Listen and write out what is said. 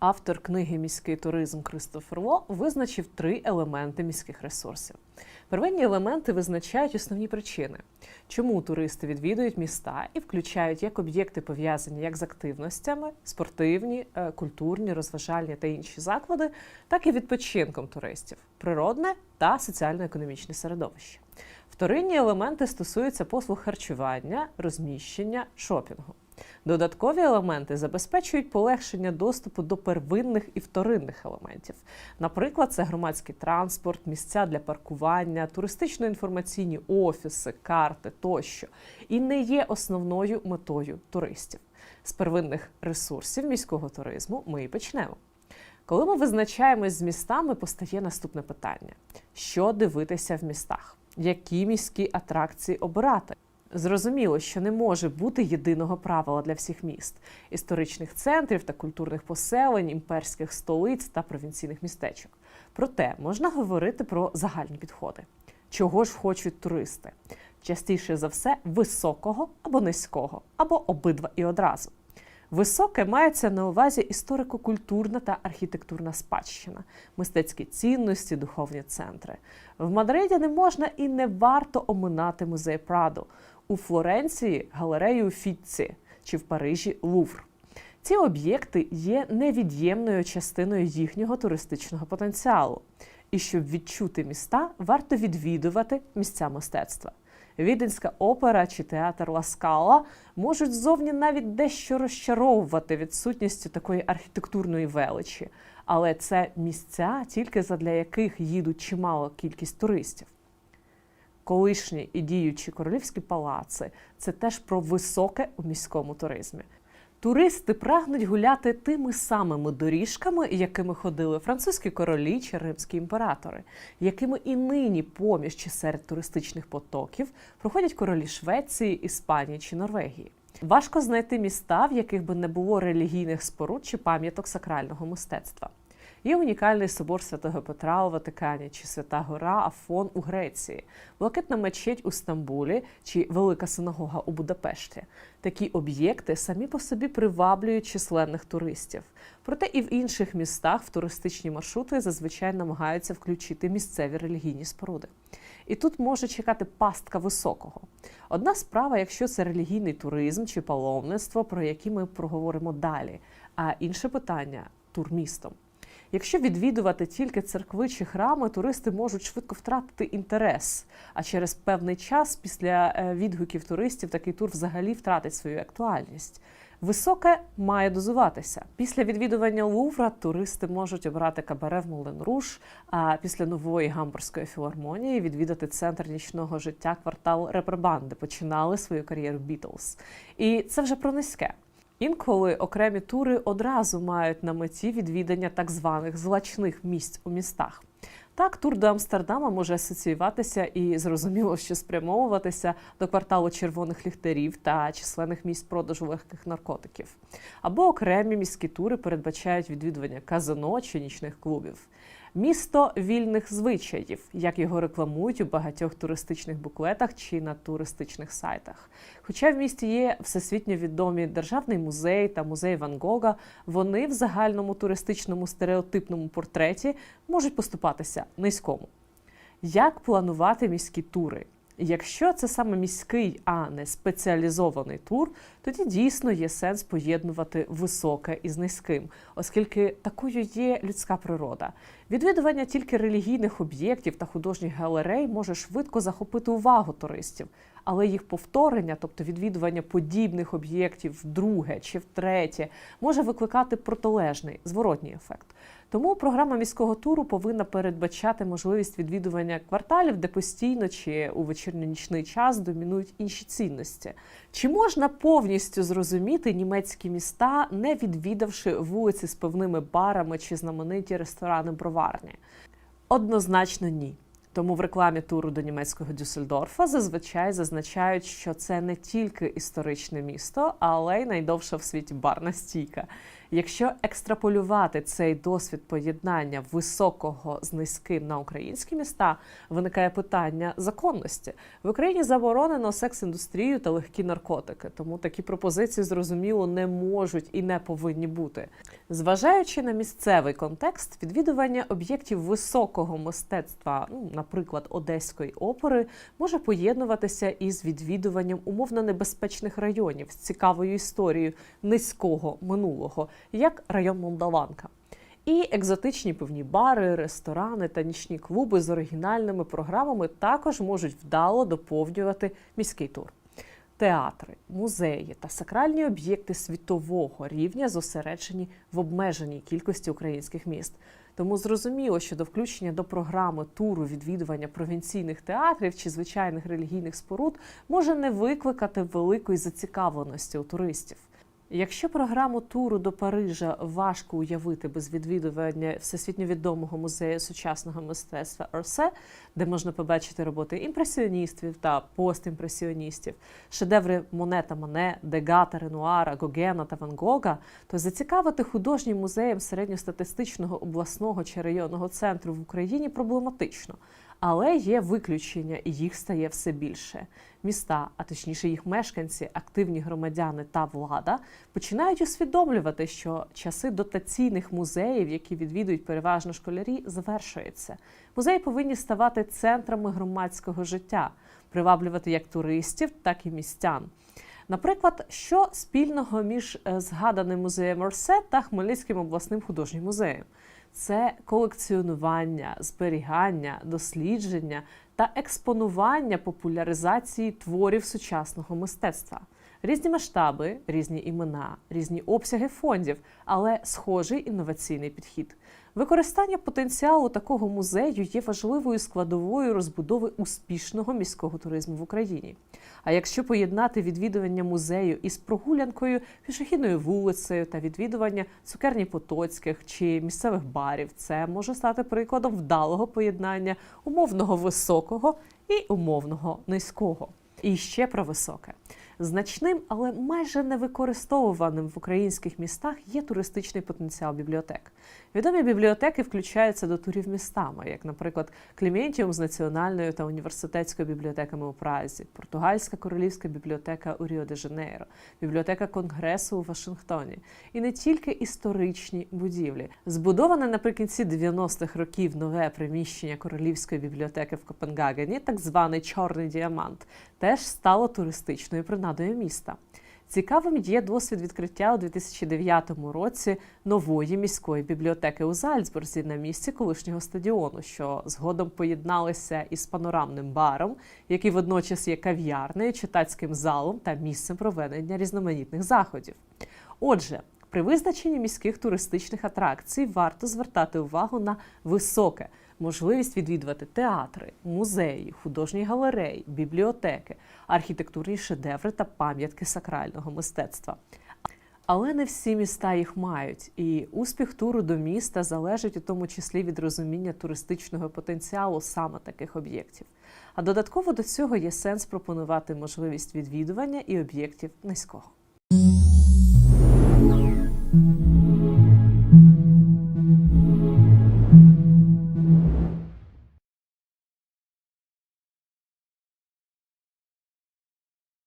Автор книги Міський туризм Кристофер Ло визначив три елементи міських ресурсів. Первинні елементи визначають основні причини, чому туристи відвідують міста і включають як об'єкти пов'язані як з активностями, спортивні, е, культурні, розважальні та інші заклади, так і відпочинком туристів, природне та соціально-економічне середовище. Вторинні елементи стосуються послуг харчування, розміщення, шопінгу. Додаткові елементи забезпечують полегшення доступу до первинних і вторинних елементів. Наприклад, це громадський транспорт, місця для паркування, туристично-інформаційні офіси, карти тощо, і не є основною метою туристів. З первинних ресурсів міського туризму ми і почнемо. Коли ми визначаємось з містами, постає наступне питання: що дивитися в містах? Які міські атракції обирати? Зрозуміло, що не може бути єдиного правила для всіх міст, історичних центрів та культурних поселень, імперських столиць та провінційних містечок. Проте можна говорити про загальні підходи. Чого ж хочуть туристи? Частіше за все, високого або низького, або обидва і одразу. Високе мається на увазі історико-культурна та архітектурна спадщина, мистецькі цінності, духовні центри. В Мадриді не можна і не варто оминати музей Прадо, у Флоренції галерею Уфіцці чи в Парижі Лувр. Ці об'єкти є невід'ємною частиною їхнього туристичного потенціалу. І щоб відчути міста, варто відвідувати місця мистецтва. Віденська опера чи театр Ласкала можуть зовні навіть дещо розчаровувати відсутністю такої архітектурної величі, але це місця, тільки задля яких їдуть чимало кількість туристів. Колишні і діючі королівські палаци це теж про високе у міському туризмі. Туристи прагнуть гуляти тими самими доріжками, якими ходили французькі королі чи римські імператори, якими і нині поміж чи серед туристичних потоків проходять королі Швеції, Іспанії чи Норвегії. Важко знайти міста, в яких би не було релігійних споруд чи пам'яток сакрального мистецтва. Є унікальний собор святого Петра у Ватикані чи Свята Гора Афон у Греції, блакитна мечеть у Стамбулі чи Велика синагога у Будапешті. Такі об'єкти самі по собі приваблюють численних туристів. Проте і в інших містах в туристичні маршрути зазвичай намагаються включити місцеві релігійні споруди. І тут може чекати пастка високого. Одна справа, якщо це релігійний туризм чи паломництво, про які ми проговоримо далі. А інше питання тур містом. Якщо відвідувати тільки церкви чи храми, туристи можуть швидко втратити інтерес. А через певний час після е, відгуків туристів такий тур взагалі втратить свою актуальність. Високе має дозуватися. Після відвідування Лувра туристи можуть обрати кабаре в Мулен Руш, а після нової гамбурзької філармонії відвідати центр нічного життя квартал Репербан, де починали свою кар'єру Бітлз. І це вже про низьке. Інколи окремі тури одразу мають на меті відвідання так званих злачних місць у містах. Так, тур до Амстердама може асоціюватися і зрозуміло, що спрямовуватися до кварталу червоних ліхтарів та численних місць продажу легких наркотиків. Або окремі міські тури передбачають відвідування казино чи нічних клубів. Місто вільних звичаїв, як його рекламують у багатьох туристичних буклетах чи на туристичних сайтах. Хоча в місті є всесвітньо відомі державний музей та музей Ван Гога, вони в загальному туристичному стереотипному портреті можуть поступатися низькому. Як планувати міські тури? Якщо це саме міський, а не спеціалізований тур, тоді дійсно є сенс поєднувати високе із низьким, оскільки такою є людська природа. Відвідування тільки релігійних об'єктів та художніх галерей може швидко захопити увагу туристів, але їх повторення, тобто відвідування подібних об'єктів вдруге чи втретє, може викликати протилежний зворотній ефект. Тому програма міського туру повинна передбачати можливість відвідування кварталів, де постійно чи у вечірньо-нічний час домінують інші цінності. Чи можна повністю зрозуміти німецькі міста, не відвідавши вулиці з певними барами чи знамениті ресторани броварні? Однозначно ні. Тому в рекламі туру до німецького Дюссельдорфа зазвичай зазначають, що це не тільки історичне місто, але й найдовша в світі барна стійка. Якщо екстраполювати цей досвід поєднання високого з низьким на українські міста, виникає питання законності. В Україні заборонено секс-індустрію та легкі наркотики, тому такі пропозиції зрозуміло не можуть і не повинні бути. Зважаючи на місцевий контекст, відвідування об'єктів високого мистецтва, ну, наприклад, Одеської опери, може поєднуватися із відвідуванням умовно небезпечних районів з цікавою історією низького минулого, як район Молдаванка. І екзотичні певні бари, ресторани та нічні клуби з оригінальними програмами також можуть вдало доповнювати міський тур. Театри, музеї та сакральні об'єкти світового рівня зосереджені в обмеженій кількості українських міст. Тому зрозуміло, що до включення до програми туру відвідування провінційних театрів чи звичайних релігійних споруд може не викликати великої зацікавленості у туристів. Якщо програму туру до Парижа важко уявити без відвідування всесвітньо відомого музею сучасного мистецтва Орсе, де можна побачити роботи імпресіоністів та постімпресіоністів, шедеври Монета Мане, Дега та Ренуара, Гогена та Ван Гога, то зацікавити художнім музеєм середньостатистичного обласного чи районного центру в Україні проблематично. Але є виключення, і їх стає все більше. Міста, а точніше їх мешканці, активні громадяни та влада, починають усвідомлювати, що часи дотаційних музеїв, які відвідують переважно школярі, завершуються. Музеї повинні ставати центрами громадського життя, приваблювати як туристів, так і містян. Наприклад, що спільного між е, згаданим музеєм Орсе та Хмельницьким обласним художнім музеєм? Це колекціонування, зберігання, дослідження та експонування популяризації творів сучасного мистецтва. Різні масштаби, різні імена, різні обсяги фондів, але схожий інноваційний підхід. Використання потенціалу такого музею є важливою складовою розбудови успішного міського туризму в Україні. А якщо поєднати відвідування музею із прогулянкою пішохідною вулицею та відвідування цукерні потоцьких чи місцевих барів, це може стати прикладом вдалого поєднання умовного високого і умовного низького. І ще про високе. Значним, але майже не використовуваним в українських містах є туристичний потенціал бібліотек. Відомі бібліотеки включаються до турів містами, як, наприклад, Кліментіум з національною та університетською бібліотеками у Празі, Португальська королівська бібліотека у Ріо де Жанейро, бібліотека Конгресу у Вашингтоні, і не тільки історичні будівлі. Збудоване наприкінці 90-х років нове приміщення королівської бібліотеки в Копенгагені, так званий Чорний діамант, теж стало туристичною принадою міста. Цікавим є досвід відкриття у 2009 році нової міської бібліотеки у Зальцбурзі на місці колишнього стадіону, що згодом поєдналися із панорамним баром, який водночас є кав'ярнею, читацьким залом та місцем проведення різноманітних заходів. Отже, при визначенні міських туристичних атракцій варто звертати увагу на високе можливість відвідувати театри, музеї, художні галереї, бібліотеки, архітектурні шедеври та пам'ятки сакрального мистецтва. Але не всі міста їх мають, і успіх туру до міста залежить у тому числі від розуміння туристичного потенціалу саме таких об'єктів. А додатково до цього є сенс пропонувати можливість відвідування і об'єктів низького.